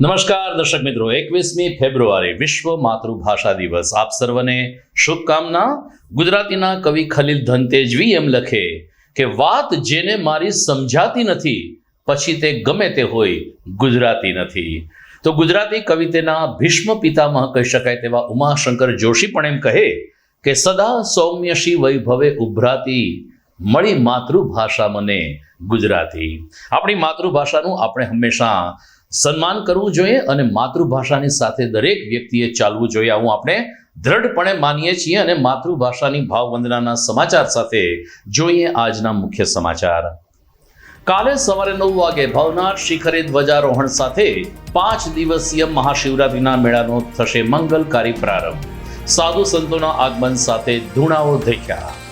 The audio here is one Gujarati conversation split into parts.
નમસ્કાર, દર્શક મિત્રો. એકવીસમી ફેબ્રુઆરી, વિશ્વ માતૃભાષા દિવસ. આપ સર્વને શુભકામના. ગુજરાતીના કવિ ખલીલ ધનતેજવી એમ લખે કે, વાત જેને મારી સમજાતી નથી, પછી તે ગમે તે હોય, ગુજરાતી નથી. તો ગુજરાતી કવિતેના ભીષ્મ પિતામહ કહી શકાય તેવા ઉમાશંકર જોશી પણ એમ કહે કે, સદા સૌમ્યશી વૈભવે ઉભરાતી, મળી માતૃભાષા મને ગુજરાતી. આપણી માતૃભાષાનું આપણે હંમેશા સન્માન કરવું જોઈએ અને માતૃભાષાની સાથે દરેક વ્યક્તિએ ચાલવું જોઈએ. આવું આપણે દ્રઢપણે માનીએ છીએ અને માતૃભાષાની ભાવવંદનાના સમાચાર સાથે જોઈએ આજના મુખ્ય સમાચાર. કાલે સવારે નવ વાગે ભવનાથ શિખરે ધ્વજારોહણ સાથે પાંચ દિવસીય મહાશિવરાત્રિના મેળાનો થશે મંગલકારી પ્રારંભ. સાધુ સંતોના આગમન સાથે ધૂણાઓ ધૈખ્યા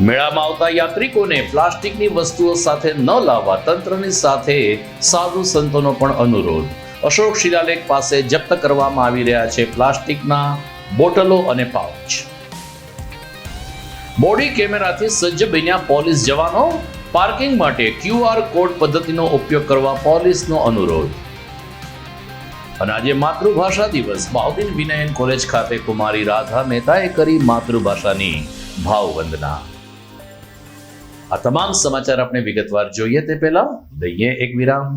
મેળામાં આવતા યાત્રિકોને પ્લાસ્ટિકની વસ્તુઓ સાથે ન લાવવા તંત્રની સાથે સાધુ સંતોનો પણ અનુરોધ. અશોક શિલાલેખ પાસે જપ્ત કરવામાં આવી રહ્યા છે પ્લાસ્ટિકના બોટલો અને પાઉચ. બોડી કેમેરાથી સજ્જ બન્યા પોલીસ જવાનો. પાર્કિંગ માટે ક્યુઆર કોડ પદ્ધતિનો ઉપયોગ કરવા પોલીસનો અનુરોધ. અને આજે માતૃભાષા દિવસ. બાઉદીન વિનયન કોલેજ ખાતે કુમારી રાધા મહેતાએ કરી માતૃભાષાની ભાવવંદના. આ તમામ સમાચાર આપણે વિગતવાર જોઈએ તે પહેલા દઈએ એક વિરામ.